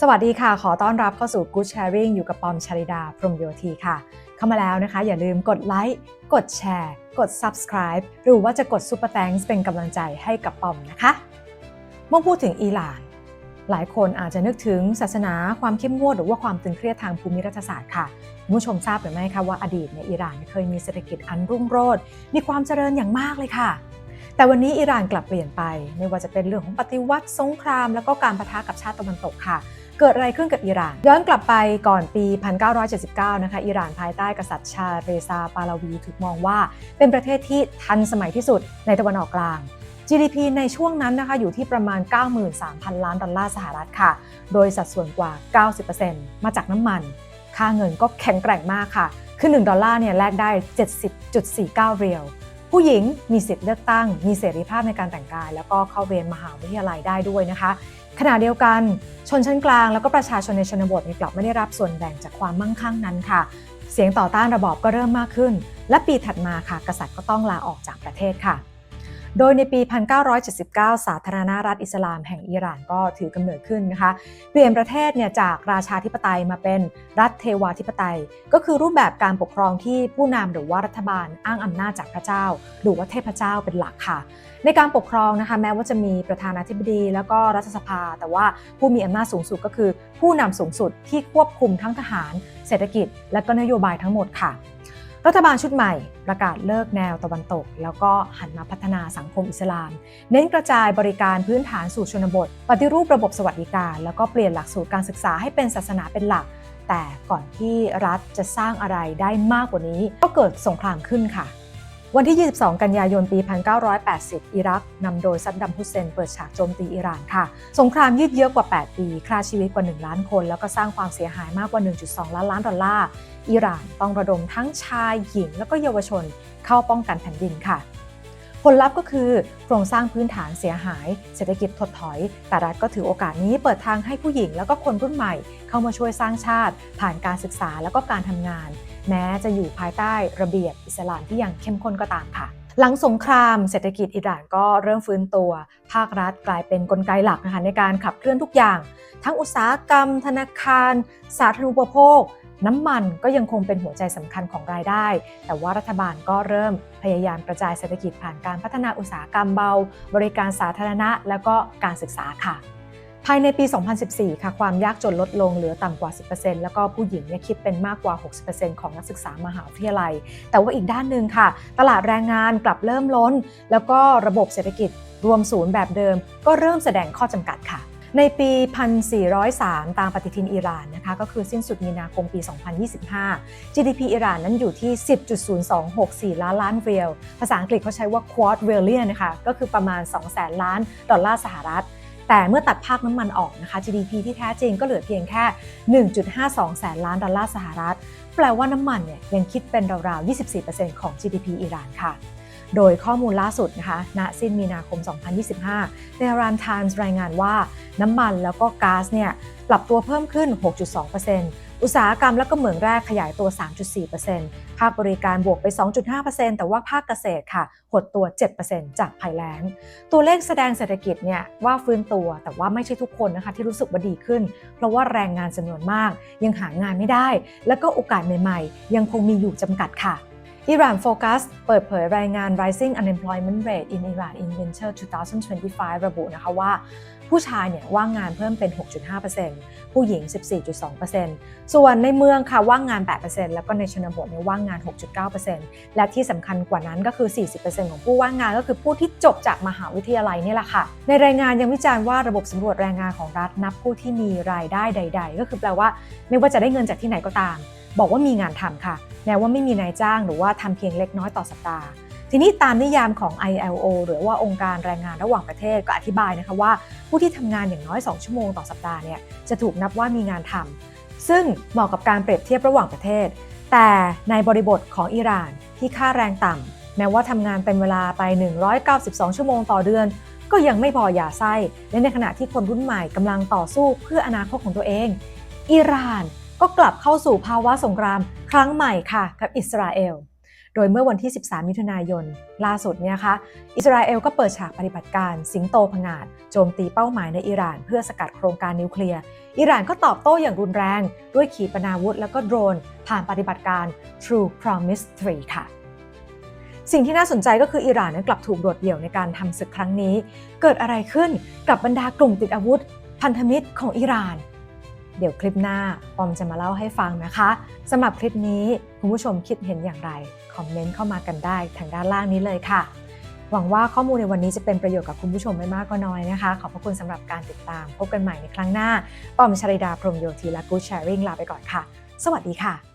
สวัสดีค่ะ ขอต้อนรับเข้าสู่ Good Sharing อยู่กับปอมชาริดา พรมโยธีค่ะ เข้ามาแล้วนะคะ อย่าลืมกดไลค์ กดแชร์ กด Subscribe หรือว่าจะกด Super Thanks เป็นกำลังใจให้กับปอมนะคะ เมื่อพูดถึงอิหร่าน หลายคนอาจจะนึกถึงศาสนาความเข้มงวดหรือว่าความตึงเครียดทางภูมิรัฐศาสตร์ค่ะคุณผู้ชมทราบหรือไม่คะว่าอดีตเนี่ยอิหร่านเคยมีเศรษฐกิจอันรุ่งโรจน์มีความเจริญอย่างมากเลยค่ะแต่วันนี้อิหร่านกลับเปลี่ยนไป ไม่ว่าจะเป็นเรื่องของปฏิวัติสงคราม แล้วก็การประทะกับชาติตะวันตกค่ะ เกิดอะไรขึ้นกับอิหร่าน ย้อนกลับไปก่อนปี 1979 นะคะอิหร่านภายใต้กษัตริย์ชาเรซาปาลาวีถูกมองว่า เป็นประเทศที่ทันสมัยที่สุดในตะวันออกกลาง GDP ในช่วงนั้นนะคะอยู่ที่ประมาณ 93,000 ล้านดอลลาร์สหรัฐค่ะ โดยสัดส่วนกว่า 90%มาจากน้ำมัน ค่าเงินก็แข็งแกร่งมากค่ะ คือ 1 ดอลลาร์เนี่ยแลกได้ 70.49 เรียลผู้หญิงมีสิทธิ์เลือกตั้ง มีเสรีภาพในการแต่งกาย แล้วก็เข้าเรียนมหาวิทยาลัยได้ด้วยนะคะ ขณะเดียวกันชนชั้นกลางแล้วก็ประชาชนในชนบทกลับไม่ได้รับส่วนแบ่งจากความมั่งคั่งนั้นค่ะ เสียงต่อต้านระบอบก็เริ่มมากขึ้น และปีถัดมาค่ะ กษัตริย์ก็ต้องลาออกจากประเทศค่ะ โดยในปี 1979 สาธารณรัฐอิสลามแห่งอิหร่านก็ถือกำเนิดขึ้นนะคะ เปลี่ยนประเทศเนี่ยจากราชาธิปไตยมาเป็นรัฐเทวาธิปไตย ก็คือรูปแบบการปกครองที่ผู้นำหรือว่ารัฐบาลอ้างอำนาจจากพระเจ้า หรือว่าเทพเจ้าเป็นหลักค่ะในการปกครองนะคะแม้ว่าจะมีประธานาธิบดี แล้วก็รัฐสภา แต่ว่าผู้มีอำนาจสูงสุดก็คือ ผู้นำสูงสุดที่ควบคุมทั้งทหาร เศรษฐกิจ และก็นโยบายทั้งหมดค่ะ รัฐบาลชุดใหม่ประกาศเลิกแนวตะวันตก แล้วก็หันมาพัฒนาสังคมอิสลาม เน้นกระจายบริการพื้นฐานสู่ชนบท ปฏิรูประบบสวัสดิการ แล้วก็เปลี่ยนหลักสูตรการศึกษาให้เป็นศาสนาเป็นหลัก แต่ก่อนที่รัฐจะสร้างอะไรได้มากกว่านี้ ก็เกิดสงครามขึ้นค่ะ วันที่ 22 กันยายน ปี 1980 อิรักนำโดยซัดดัมฮุสเซนเปิดฉากโจมตีอิหร่านค่ะ สงครามยืดเยื้อกว่า 8 ปี ฆ่าชีวิตกว่า 1 ล้านคน แล้วก็สร้างความเสียหายมากกว่า 1.2 ล้านล้านดอลลาร์ อิหร่านต้องระดมทั้งชายหญิง แล้วก็เยาวชนเข้าป้องกันแผ่นดินค่ะ ผลลัพธ์ก็คือโครงสร้างพื้นฐานเสียหาย เศรษฐกิจถดถอย แต่รัฐก็ถือโอกาสนี้เปิดทางให้ผู้หญิง แล้วก็คนรุ่นใหม่ เข้ามาช่วยสร้างชาติ ผ่านการศึกษาแล้วก็การทำงาน แม้จะอยู่ภายใต้ระเบียบอิสลามที่ยังเข้มข้นก็ตามค่ะหลังสงครามเศรษฐกิจอิหร่านก็เริ่มฟื้นตัว ภาครัฐกลายเป็นนกลไกหลักนะคะในการขับเคลื่อนทุกอย่าง ทั้งอุตสาหกรรม ธนาคาร สาธารณูปโภค น้ำมันก็ยังคงเป็นหัวใจสำคัญของรายได้ แต่ว่ารัฐบาลก็เริ่มพยายามกระจายเศรษฐกิจผ่านการพัฒนาอุตสาหกรรมเบา บริการสาธารณะ แล้วก็การศึกษาค่ะ ภายในปี 2014 ค่ะ ความยากจนลดลงเหลือต่ำกว่า 10%แล้วก็ผู้หญิงเนี่ยคิดเป็นมากกว่า 60%ของนักศึกษามหาวิทยาลัย แต่ว่าอีกด้านหนึ่งค่ะ ตลาดแรงงานกลับเริ่มล้น แล้วก็ระบบเศรษฐกิจรวมศูนย์แบบเดิม ก็เริ่มแสดงข้อจำกัดค่ะ ในปี 1403 ตามปฏิทินอิหร่านนะคะก็คือสิ้นสุดมีนาคมปี 2025 GDP อิหร่านนั้นอยู่ที่ 10.0264 ล้านล้านเรียล ภาษาอังกฤษเขาใช้ว่า quad billion นะคะก็คือประมาณ 200,000 ล้านดอลลาร์สหรัฐ แต่เมื่อตัดภาคน้ำมันออกนะคะ GDP ที่แท้จริงก็เหลือเพียงแค่ 1.52 แสนล้านดอลลาร์สหรัฐ แปลว่าน้ำมันเนี่ยยังคิดเป็นราวๆ 24%ของ GDP อิหร่านค่ะ โดยข้อมูลล่าสุดนะคะ ณ สิ้นมีนาคม 2025ในรานท Times รายงานว่าน้ำมันแล้วก็ก๊าซเนี่ยปรับตัวเพิ่มขึ้น 6.2%อุตสาหกรรมและก็เหมืองแร่ขยายตัว 3.4%ภาคบริการบวกไป 2.5%แต่ว่าภาคเกษตรค่ะ หดตัว 7%จากภัยแล้ง ตัวเลขแสดงเศรษฐกิจเนี่ยว่าฟื้นตัว แต่ว่าไม่ใช่ทุกคนนะคะที่รู้สึกว่าดีขึ้น เพราะว่าแรงงานจำนวนมาก ยังหางานไม่ได้ แล้วก็โอกาสใหม่ๆ ยังคงมีอยู่จำกัดค่ะ อิหร่านโฟกัสเปิดเผยรายงาน Rising Unemployment Rate in Iran in Winter 2025 ระบุนะคะว่า ผู้ชายเนี่ยว่างงานเพิ่มเป็น 6.5%ผู้หญิง 14.2%ส่วนในเมืองค่ะว่างงาน 8%แล้วก็ในชนบทเนี่ยว่างงาน 6.9%และที่สำคัญกว่านั้นก็คือ 40%ของผู้ว่างงานก็คือผู้ที่จบจากมหาวิทยาลัยนี่แหละค่ะ ในรายงานยังวิจารณ์ว่าระบบสำรวจแรงงานของรัฐนับผู้ที่มีรายได้ใด ๆ ก็คือแปลว่าไม่ว่าจะได้เงินจากที่ไหนก็ตาม บอกว่ามีงานทำค่ะแม้ว่าไม่มีนายจ้างหรือว่าทำเพียงเล็กน้อยต่อสัปดาห์ ทีนี้ตามนิยามของ ILO หรือว่าองค์การแรงงานระหว่างประเทศก็อธิบายนะคะว่า ผู้ที่ทำงานอย่างน้อย 2 ชั่วโมงต่อสัปดาห์เนี่ยจะถูกนับว่ามีงานทำซึ่งเหมาะกับการเปรียบเทียบระหว่างประเทศ แต่ในบริบทของอิหร่านที่ค่าแรงต่ำแม้ว่าทำงานเป็นเวลาไป 192 ชั่วโมงต่อเดือนก็ยังไม่พอหย่าไส้และในขณะที่คนรุ่นใหม่กำลังต่อสู้เพื่ออนาคตของตัวเอง อิหร่าน ก็กลับเข้าสู่ภาวะสงครามครั้งใหม่ค่ะกับอิสราเอล โดยเมื่อวันที่ 13 มิถุนายน ล่าสุดเนี่ยคะอิสราเอลก็เปิดฉากปฏิบัติการสิงโตผงาดโจมตีเป้าหมายในอิหร่าน เพื่อสกัดโครงการนิวเคลียร์ อิหร่านก็ตอบโต้อย่างรุนแรง ด้วยขีปนาวุธ และก็โดรน ผ่านปฏิบัติการ True Promise 3 ค่ะสิ่งที่น่าสนใจก็คืออิหร่านนั้นกลับถูกโดดเดี่ยวในการทำศึกครั้งนี้ เกิดอะไรขึ้นกับบรรดากลุ่มติดอาวุธ พันธมิตรของอิหร่าน เดี๋ยวคลิปหน้าปอมจะมาเล่าให้ฟังนะคะสำหรับคลิปนี้คุณผู้ชมคิดเห็นอย่างไร คอมเมนต์เข้ามากันได้ทางด้านล่างนี้เลยค่ะ หวังว่าข้อมูลในวันนี้จะเป็นประโยชน์กับคุณผู้ชมไม่มากก็น้อยนะคะ ขอบพระคุณสำหรับการติดตาม พบกันใหม่ในครั้งหน้าปอมชริดาพรมโยธีและกูชแชร์ริงลาไปก่อนค่ะ สวัสดีค่ะ